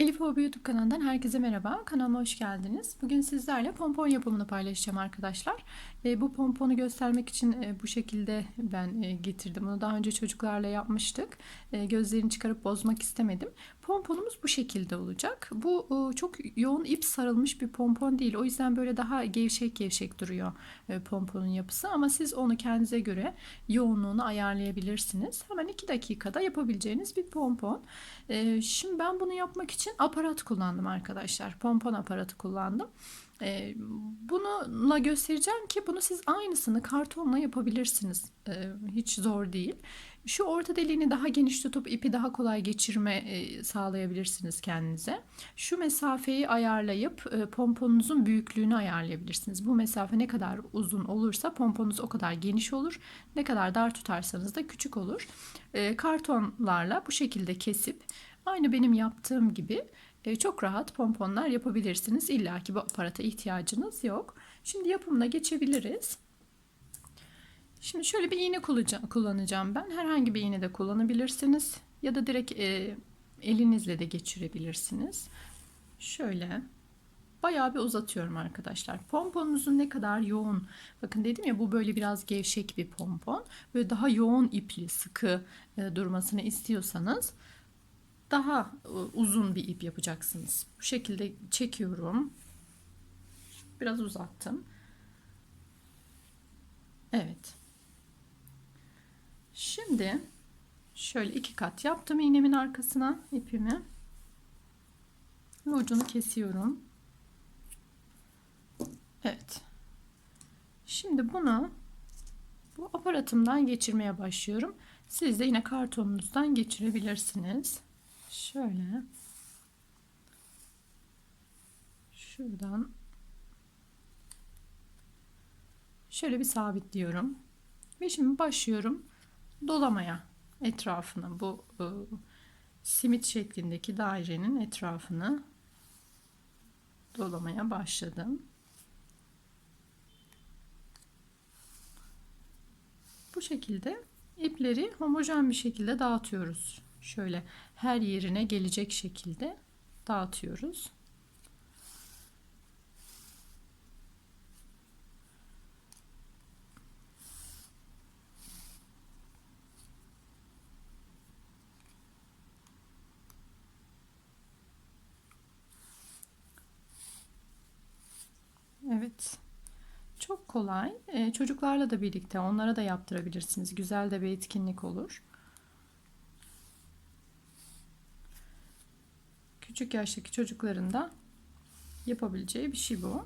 Elif Hobi YouTube kanalından herkese merhaba. Kanalıma hoş geldiniz. Bugün sizlerle pompon yapımını paylaşacağım arkadaşlar. E, bu pomponu göstermek için e, bu şekilde ben e, getirdim. Bunu daha önce çocuklarla yapmıştık. E, gözlerini çıkarıp bozmak istemedim. Pomponumuz bu şekilde olacak. Bu e, çok yoğun ip sarılmış bir pompon değil. O yüzden böyle daha gevşek gevşek duruyor e, pomponun yapısı. Ama siz onu kendinize göre yoğunluğunu ayarlayabilirsiniz. Hemen 2 dakikada yapabileceğiniz bir pompon. E, şimdi ben bunu yapmak için aparat kullandım arkadaşlar. Pompon aparatı kullandım. Ee, bununla göstereceğim ki bunu siz aynısını kartonla yapabilirsiniz. Ee, hiç zor değil. Şu orta deliğini daha geniş tutup ipi daha kolay geçirme e, sağlayabilirsiniz kendinize. Şu mesafeyi ayarlayıp e, pomponunuzun büyüklüğünü ayarlayabilirsiniz. Bu mesafe ne kadar uzun olursa pomponunuz o kadar geniş olur. Ne kadar dar tutarsanız da küçük olur. E, kartonlarla bu şekilde kesip aynı benim yaptığım gibi e, çok rahat pomponlar yapabilirsiniz. İlla ki bu aparata ihtiyacınız yok. Şimdi yapımına geçebiliriz. Şimdi şöyle bir iğne kullanacağım ben. Herhangi bir iğne de kullanabilirsiniz. Ya da direkt e, elinizle de geçirebilirsiniz. Şöyle bayağı bir uzatıyorum arkadaşlar. Pomponunuzun ne kadar yoğun. Bakın dedim ya bu böyle biraz gevşek bir pompon. Böyle daha yoğun ipli sıkı e, durmasını istiyorsanız daha e, uzun bir ip yapacaksınız. Bu şekilde çekiyorum. Biraz uzattım. Evet. Şimdi şöyle iki kat yaptım iğnemin arkasına ipimi. Ve ucunu kesiyorum. Evet. Şimdi bunu bu aparatımdan geçirmeye başlıyorum. Siz de yine kartonunuzdan geçirebilirsiniz. Şöyle şuradan şöyle bir sabitliyorum. Ve şimdi başlıyorum dolamaya etrafını bu e, simit şeklindeki dairenin etrafını dolamaya başladım. Bu şekilde ipleri homojen bir şekilde dağıtıyoruz şöyle her yerine gelecek şekilde dağıtıyoruz. Evet. Çok kolay. Ee, çocuklarla da birlikte onlara da yaptırabilirsiniz. Güzel de bir etkinlik olur. Küçük yaştaki çocukların da yapabileceği bir şey bu.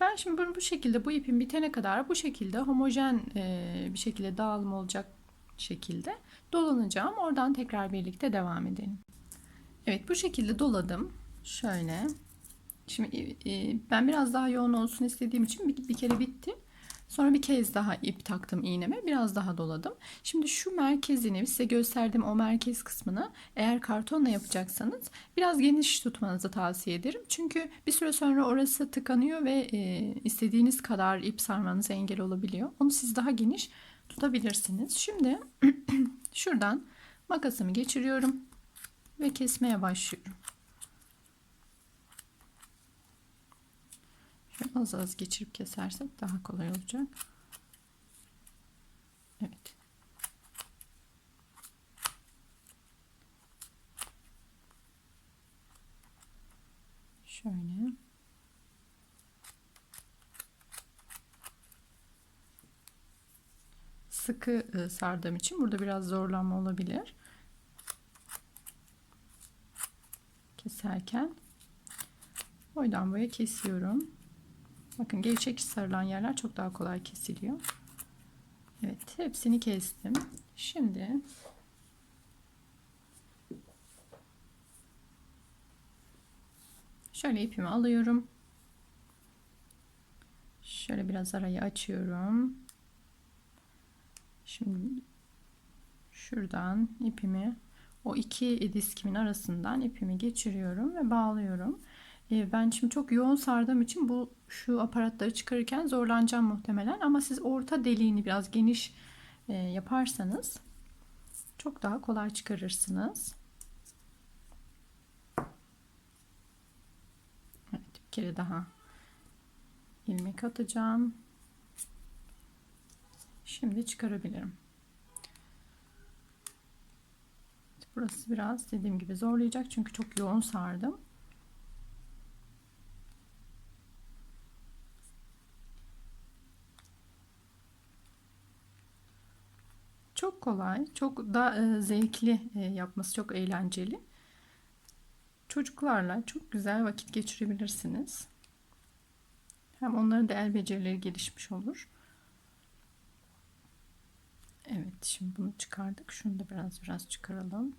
Ben şimdi bunu bu şekilde bu ipin bitene kadar bu şekilde homojen e, bir şekilde dağılım olacak şekilde dolanacağım. Oradan tekrar birlikte devam edelim. Evet bu şekilde doladım. Şöyle. Şimdi e, ben biraz daha yoğun olsun istediğim için bir, bir kere bitti. Sonra bir kez daha ip taktım iğneme. Biraz daha doladım. Şimdi şu merkezini size gösterdiğim o merkez kısmını eğer kartonla yapacaksanız biraz geniş tutmanızı tavsiye ederim. Çünkü bir süre sonra orası tıkanıyor ve e, istediğiniz kadar ip sarmanıza engel olabiliyor. Onu siz daha geniş tutabilirsiniz. Şimdi şuradan makasımı geçiriyorum ve kesmeye başlıyorum. Şöyle az az geçirip kesersek daha kolay olacak. Evet. Şöyle. Sıkı e, sardığım için burada biraz zorlanma olabilir. Keserken boydan boya kesiyorum. Bakın gevşek sarılan yerler çok daha kolay kesiliyor. Evet hepsini kestim. Şimdi şöyle ipimi alıyorum. Şöyle biraz arayı açıyorum. Şimdi şuradan ipimi o iki diskimin arasından ipimi geçiriyorum ve bağlıyorum. E, ben şimdi çok yoğun sardığım için bu şu aparatları çıkarırken zorlanacağım muhtemelen ama siz orta deliğini biraz geniş e, yaparsanız çok daha kolay çıkarırsınız. Evet, bir kere daha ilmek atacağım. Şimdi çıkarabilirim. Burası biraz dediğim gibi zorlayacak çünkü çok yoğun sardım. Çok kolay, çok da e, zevkli e, yapması çok eğlenceli. Çocuklarla çok güzel vakit geçirebilirsiniz. Hem onların da el becerileri gelişmiş olur. Evet, şimdi bunu çıkardık. Şunu da biraz biraz çıkaralım.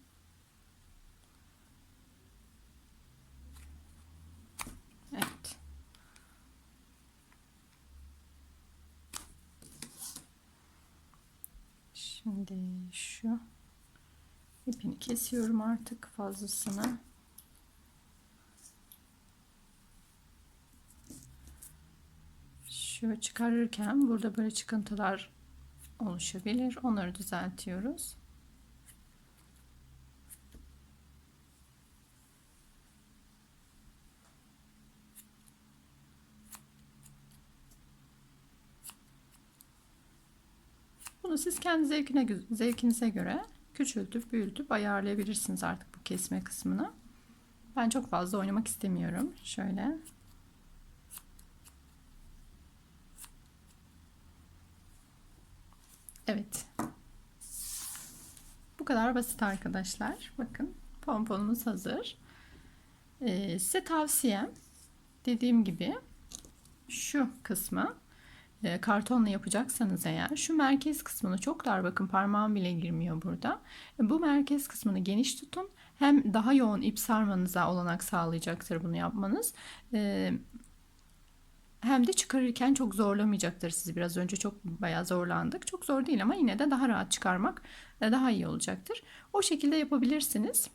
Evet. Şimdi şu ipini kesiyorum artık fazlasını. Şu çıkarırken burada böyle çıkıntılar oluşabilir. Onları düzeltiyoruz. Bunu siz kendi zevkine, zevkinize göre küçültüp büyütüp ayarlayabilirsiniz artık bu kesme kısmını. Ben çok fazla oynamak istemiyorum. Şöyle. Evet. Bu kadar basit arkadaşlar. Bakın pomponumuz hazır. Ee, size tavsiyem dediğim gibi şu kısmı e, kartonla yapacaksanız eğer şu merkez kısmını çok dar bakın parmağım bile girmiyor burada. E, bu merkez kısmını geniş tutun. Hem daha yoğun ip sarmanıza olanak sağlayacaktır bunu yapmanız. E, hem de çıkarırken çok zorlamayacaktır sizi. Biraz önce çok bayağı zorlandık. Çok zor değil ama yine de daha rahat çıkarmak daha iyi olacaktır. O şekilde yapabilirsiniz.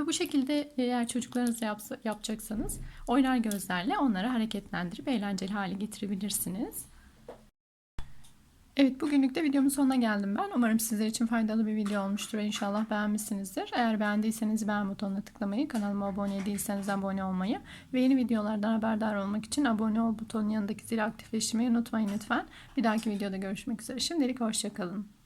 Ve bu şekilde eğer çocuklarınızla yapsa, yapacaksanız oynar gözlerle onları hareketlendirip eğlenceli hale getirebilirsiniz. Evet bugünlük de videomun sonuna geldim ben. Umarım sizler için faydalı bir video olmuştur inşallah beğenmişsinizdir. Eğer beğendiyseniz beğen butonuna tıklamayı, kanalıma abone değilseniz abone olmayı ve yeni videolardan haberdar olmak için abone ol butonunun yanındaki zili aktifleştirmeyi unutmayın lütfen. Bir dahaki videoda görüşmek üzere. Şimdilik hoşçakalın.